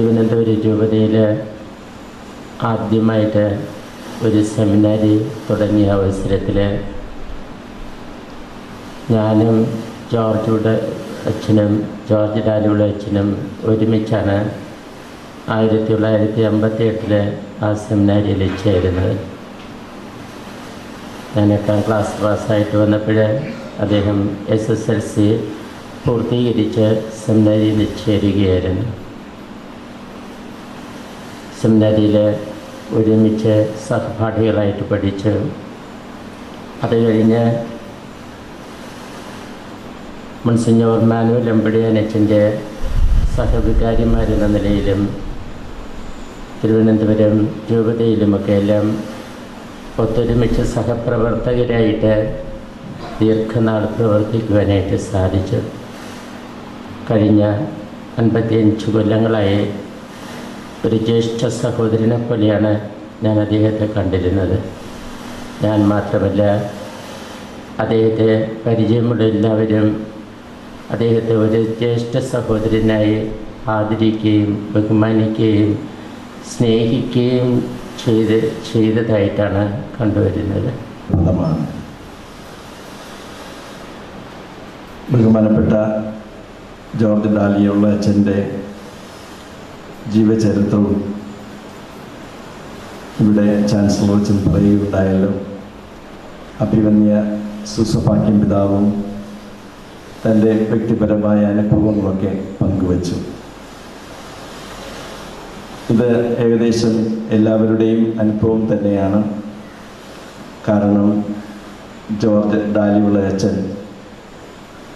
തിരുവനന്തപുരം രൂപതയിൽ ആദ്യമായിട്ട് ഒരു സെമിനാരി തുടങ്ങിയ അവസരത്തിൽ ഞാനും ജോർജുടെ അച്ഛനും ജോർജ് ഡാലിയുടെ അച്ഛനും ഒരുമിച്ചാണ് ആയിരത്തി തൊള്ളായിരത്തി അമ്പത്തി എട്ടിൽ ആ സെമിനാരിയിൽ ചേരുന്നത്. ഞാൻ എട്ടാം ക്ലാസ് പാസ്സായിട്ട് വന്നപ്പോൾ അദ്ദേഹം എസ് എസ് എൽ സി പൂർത്തീകരിച്ച് സെമിനാരിയിൽ ചേരുകയായിരുന്നു. സെമിനാരിയിൽ ഒരുമിച്ച് സഹപാഠികളായിട്ട് പഠിച്ച് അത് കഴിഞ്ഞ് മുൻസിഞ്ഞോർ മാനുവൽ എമ്പടിയാനച്ചന്റെ സഹവികാരിമാരെന്ന നിലയിലും തിരുവനന്തപുരം രൂപതയിലുമൊക്കെ എല്ലാം ഒത്തൊരുമിച്ച് സഹപ്രവർത്തകരായിട്ട് ദീർഘനാൾ പ്രവർത്തിക്കുവാനായിട്ട് സാധിച്ചു. കഴിഞ്ഞ അൻപത്തിയഞ്ച് കൊല്ലങ്ങളായി ഒരു ജ്യേഷ്ഠ സഹോദരനെ പോലെയാണ് ഞാൻ അദ്ദേഹത്തെ കണ്ടിരുന്നത്. ഞാൻ മാത്രമല്ല അദ്ദേഹത്തെ പരിചയമുള്ള എല്ലാവരും അദ്ദേഹത്തെ ഒരു ജ്യേഷ്ഠ സഹോദരനായി ആദരിക്കുകയും ബഹുമാനിക്കുകയും സ്നേഹിക്കുകയും ചെയ്ത് ചെയ്തതായിട്ടാണ് കണ്ടുവരുന്നത്. ബഹുമാനപ്പെട്ട ജോർജ് ഡാലിയുള്ള അച്ഛന്റെ ജീവചരിത്രവും ഇവിടെ ചാൻസലർ വെച്ചും പറയുകയുണ്ടായല്ലോ. അഭിമന്യ സുസഭാഗ്യം പിതാവും തന്റെ വ്യക്തിപരമായ അനുഭവങ്ങളൊക്കെ പങ്കുവച്ചു. ഇത് ഏകദേശം എല്ലാവരുടെയും അനുഭവം തന്നെയാണ്. കാരണം ജോർജ് ഡാലിയുള്ള അച്ഛൻ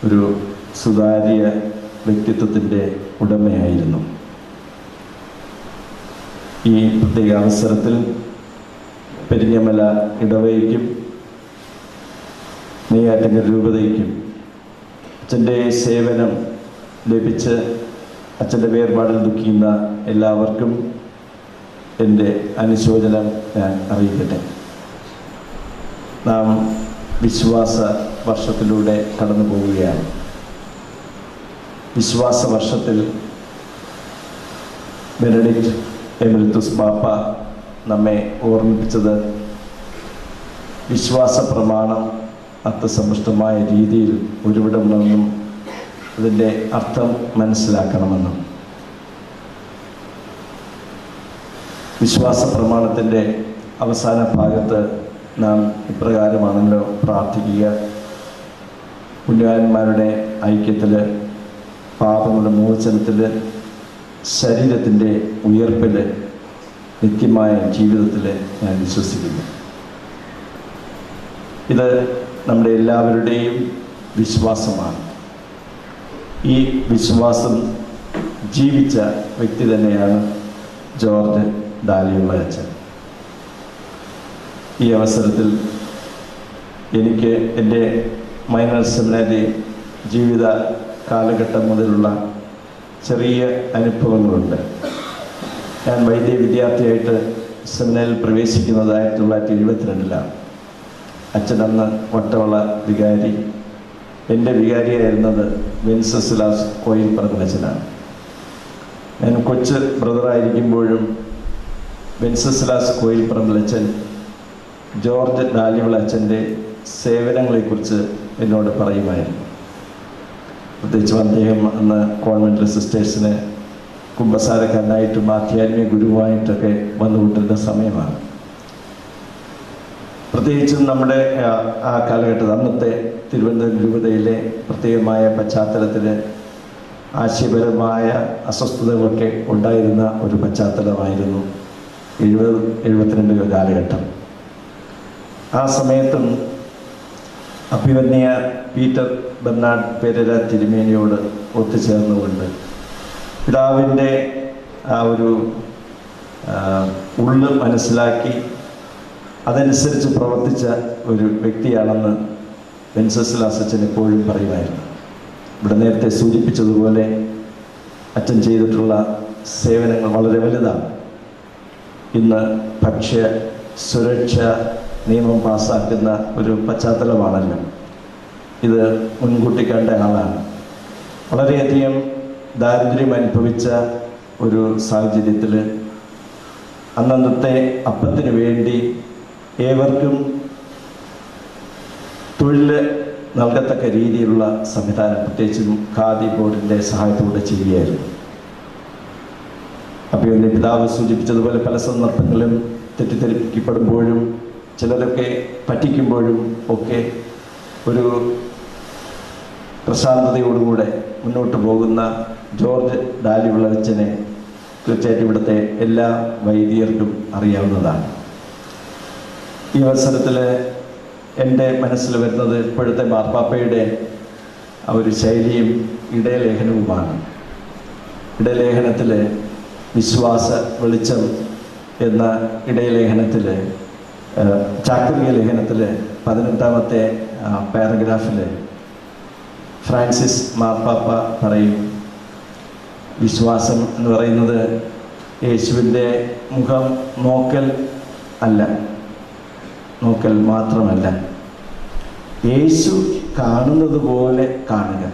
ഒരു സുതാര്യ വ്യക്തിത്വത്തിന്റെ ഉടമയായിരുന്നു. ഈ പ്രത്യേക അവസരത്തിൽ പെരിഞ്ഞമല ഇടവയ്ക്കും നെയ്യാറ്റിന്റെ രൂപതയ്ക്കും അച്ഛന്റെ സേവനം ലഭിച്ച് അച്ഛന്റെ വേർപാടിൽ ദുഃഖിക്കുന്ന എല്ലാവർക്കും എന്റെ അനുശോചനം ഞാൻ അറിയിക്കട്ടെ. നാം വിശ്വാസ വർഷത്തിലൂടെ കടന്നു പോവുകയാണ്. വിശ്വാസ വർഷത്തിൽ ബെനഡിക്റ്റ് എമിലിത്തുസ് ബാപ്പ നമ്മെ ഓർമ്മിപ്പിച്ചത്. വിശ്വാസ പ്രമാണം അർത്ഥസമ്പുഷ്ടമായ രീതിയിൽ ഉരുവിടം നിന്നും അതിന്റെ അർത്ഥം മനസ്സിലാക്കണമെന്നും. വിശ്വാസ പ്രമാണത്തിന്റെ അവസാന ഭാഗത്ത് നാം ഇപ്രകാരമാണല്ലോ പ്രാർത്ഥിക്കുക. പുണ്യാന്മാരുടെ ഐക്യത്തിൽ പാപങ്ങളുടെ മോചനത്തിൽ ശരീരത്തിന്റെ ഉയർപ്പിൽ നിത്യമായ ജീവിതത്തിൽ ഞാൻ വിശ്വസിക്കുന്നു. ഇത് നമ്മുടെ എല്ലാവരുടെയും വിശ്വാസമാണ്. ഈ വിശ്വാസം ജീവിച്ച വ്യക്തി തന്നെയാണ് ജോർജ് ഡാലിയുള്ള അച്ഛൻ ഈ അവസരത്തിൽ എനിക്ക് എന്റെ മൈനർ സെമിനാരി ജീവിത കാലഘട്ടം മുതലുള്ള ചെറിയ അനുഭവങ്ങളുണ്ട്. ഞാൻ വൈദ്യ വിദ്യാർത്ഥിയായിട്ട് സെമിനാരിൽ പ്രവേശിക്കുന്നത് ആയിരത്തി തൊള്ളായിരത്തി എഴുപത്തിരണ്ടിലാണ് അച്ഛനന്ന് വട്ടവള വികാരി. എന്റെ വികാരിയായിരുന്നത് വെൻസസിലാസ് കോയിൽ പറഞ്ഞച്ഛനാണ്. ഞാൻ കൊച്ച് ബ്രദറായിരിക്കുമ്പോഴും വെൻസസിലാസ് കോയിൽ പറമ്പലച്ചൻ ജോർജ് ഡാലിവിള അച്ഛന്റെ സേവനങ്ങളെക്കുറിച്ച് എന്നോട് പറയുമായിരുന്നു. പ്രത്യേകിച്ചും അദ്ദേഹം അന്ന് കോൺവെന്റ് സിസ്റ്റേഴ്സിന് കുമ്പസാരക്കാരനായിട്ടും ആധ്യാത്മിക ഗുരുവായിട്ടൊക്കെ വന്നുകൊണ്ടിരുന്ന സമയമാണ്. പ്രത്യേകിച്ചും നമ്മുടെ ആ കാലഘട്ടത്തിൽ അന്നത്തെ തിരുവനന്തപുരം രൂപതയിലെ പ്രത്യേകമായ പശ്ചാത്തലത്തിൽ ആശയപരമായ അസ്വസ്ഥതകളൊക്കെ ഉണ്ടായിരുന്ന ഒരു പശ്ചാത്തലമായിരുന്നു എഴുപത് എഴുപത്തിരണ്ട് കാലഘട്ടം. ആ സമയത്തും അഭിമന്യ പീറ്റർ ബെർണാഡ് പെരര തിരുമേനിയോട് ഒത്തുചേർന്നുകൊണ്ട് പിതാവിന്റെ ആ ഒരു ഉള്ള് മനസ്സിലാക്കി അതനുസരിച്ച് പ്രവർത്തിച്ച ഒരു വ്യക്തിയാണെന്ന് വെൻസസ്ലാസ് അച്ഛൻ എപ്പോഴും പറയുമായിരുന്നു. ഇവിടെ നേരത്തെ സൂചിപ്പിച്ചതുപോലെ അച്ഛൻ ചെയ്തിട്ടുള്ള സേവനങ്ങൾ വളരെ വലുതാണ്. ഇന്ന് ഭക്ഷ്യ സുരക്ഷ നിയമം പാസ്സാക്കുന്ന ഒരു പശ്ചാത്തലമാണല്ലോ. ഇത് മുൻകൂട്ടി കണ്ട ആളാണ്. വളരെയധികം ദാരിദ്ര്യം അനുഭവിച്ച ഒരു സാഹചര്യത്തിൽ അന്നന്നത്തെ അപ്പത്തിന് വേണ്ടി ഏവർക്കും തൊഴിൽ നൽകത്തക്ക രീതിയിലുള്ള സംവിധാനം പ്രത്യേകിച്ചും ഖാദി ബോർഡിന്റെ സഹായത്തോടെ ചെയ്യുകയായിരുന്നു. അപ്പോൾ എന്റെ പിതാവ് സൂചിപ്പിച്ചതുപോലെ പല സന്ദർഭങ്ങളിലും തെറ്റിദ്ധരിപ്പിക്കപ്പെടുമ്പോഴും ചിലരൊക്കെ പറ്റിക്കുമ്പോഴും ഒക്കെ ഒരു പ്രശാന്തതയോടുകൂടെ മുന്നോട്ട് പോകുന്ന ജോർജ് ഡാലി വിളച്ചനെ തീർച്ചയായിട്ടും ഇവിടുത്തെ എല്ലാ വൈദികർക്കും അറിയാവുന്നതാണ്. ഈ അവസരത്തിൽ എന്റെ മനസ്സിൽ വരുന്നത് ഇപ്പോഴത്തെ മാർപ്പാപ്പയുടെ ആ ഒരു ശൈലിയും ഇടയലേഖനവുമാണ്. ഇടയലേഖനത്തിൽ വിശ്വാസ വെളിച്ചം എന്ന ഇടയലേഖനത്തിൽ ചാക്രിക ലേഖനത്തിൽ പതിനെട്ടാമത്തെ പാരഗ്രാഫിൽ ഫ്രാൻസിസ് മാർപ്പാപ്പ പറയും വിശ്വാസം എന്ന് പറയുന്നത് യേശുവിന്റെ മുഖം നോക്കൽ അല്ല. നോക്കൽ മാത്രമല്ല. യേശു കാണുന്നത് പോലെ കാണുക.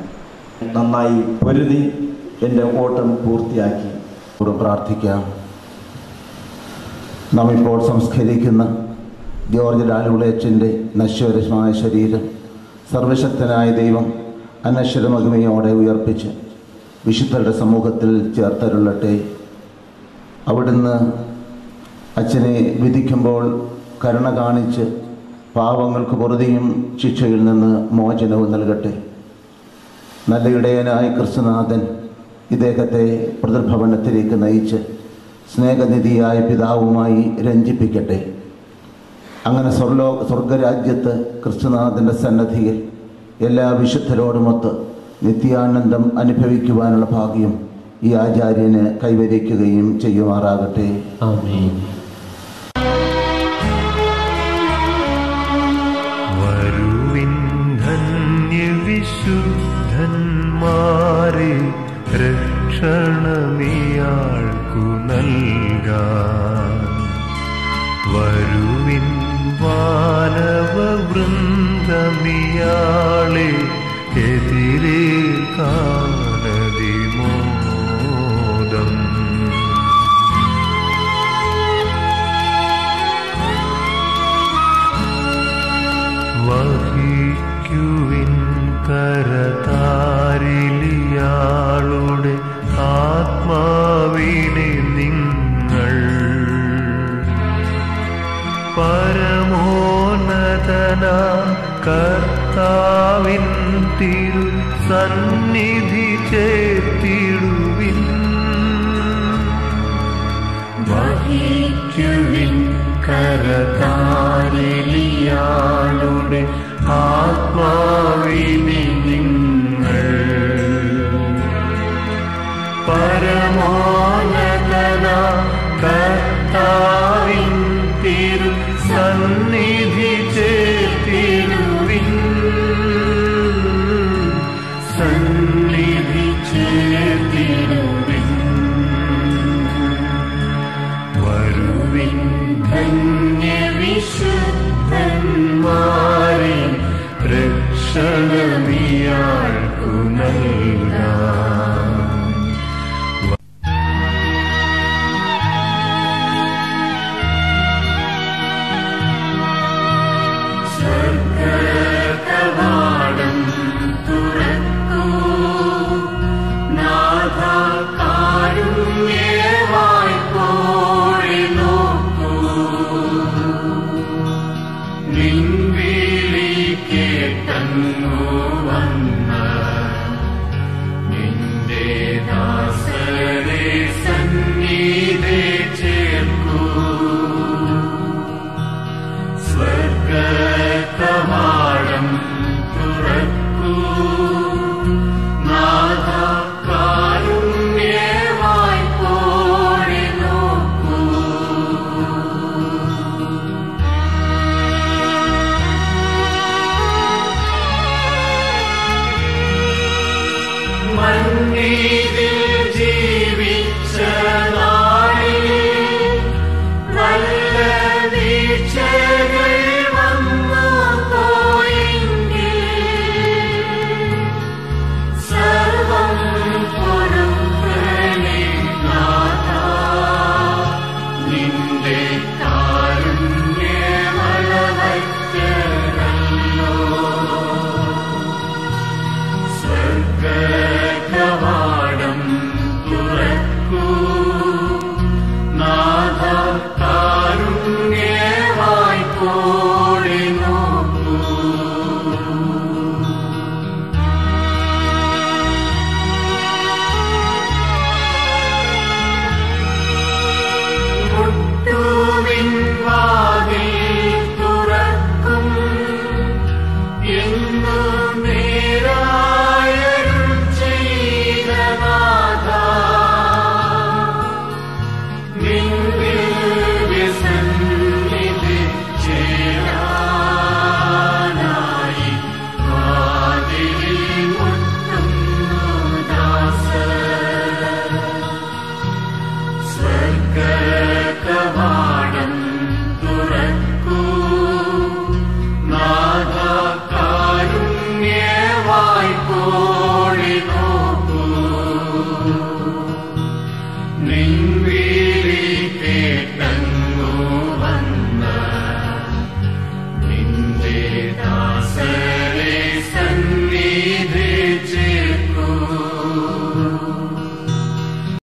നന്നായി പൊരുതി എന്റെ ഓട്ടം പൂർത്തിയാക്കി. പ്രാർത്ഥിക്കാം. നാം ഇപ്പോൾ സംസ്കരിക്കുന്ന ജോർജ് ലാലുളേച്ചന്റെ നശ്വരമായ ശരീരം സർവശക്തനായ ദൈവം അനശ്വര മഹിമയോടെ ഉയർപ്പിച്ച് വിശുദ്ധരുടെ സമൂഹത്തിൽ ചേർത്തരുള്ളട്ടെ അവിടുന്ന് അച്ഛനെ വിധിക്കുമ്പോൾ കരുണ കാണിച്ച് പാവങ്ങൾക്ക് പൊറുതിയും ശിക്ഷയിൽ നിന്ന് മോചനവും നൽകട്ടെ. നല്ല ഇടയനായ ക്രിസ്തുനാഥൻ ഇദ്ദേഹത്തെ പ്രതിർഭവനത്തിലേക്ക് നയിച്ച് സ്നേഹനിധിയായ പിതാവുമായി രഞ്ജിപ്പിക്കട്ടെ. അങ്ങനെ സ്വർലോ സ്വർഗരാജ്യത്ത് കൃഷ്ണനാഥന്റെ സന്നദ്ധിയിൽ എല്ലാ വിശുദ്ധരോടുമൊത്ത് നിത്യാനന്ദം അനുഭവിക്കുവാനുള്ള ഭാഗ്യം ഈ ആചാര്യന് കൈവരിക്കുകയും ചെയ്യുമാറാകട്ടെ. ധന്യവിശുദ്ധന്മാരെ രക്ഷണമിയാൾക്കു നൽകാൻ വാനവവൃന്ദമിയാളെ എതിരെ സന്നിധി ചേർത്തിടുവിൻ. വഹിക്കുവിൻ കരതാരിലിയാളുടെ ആത്മാവിനെ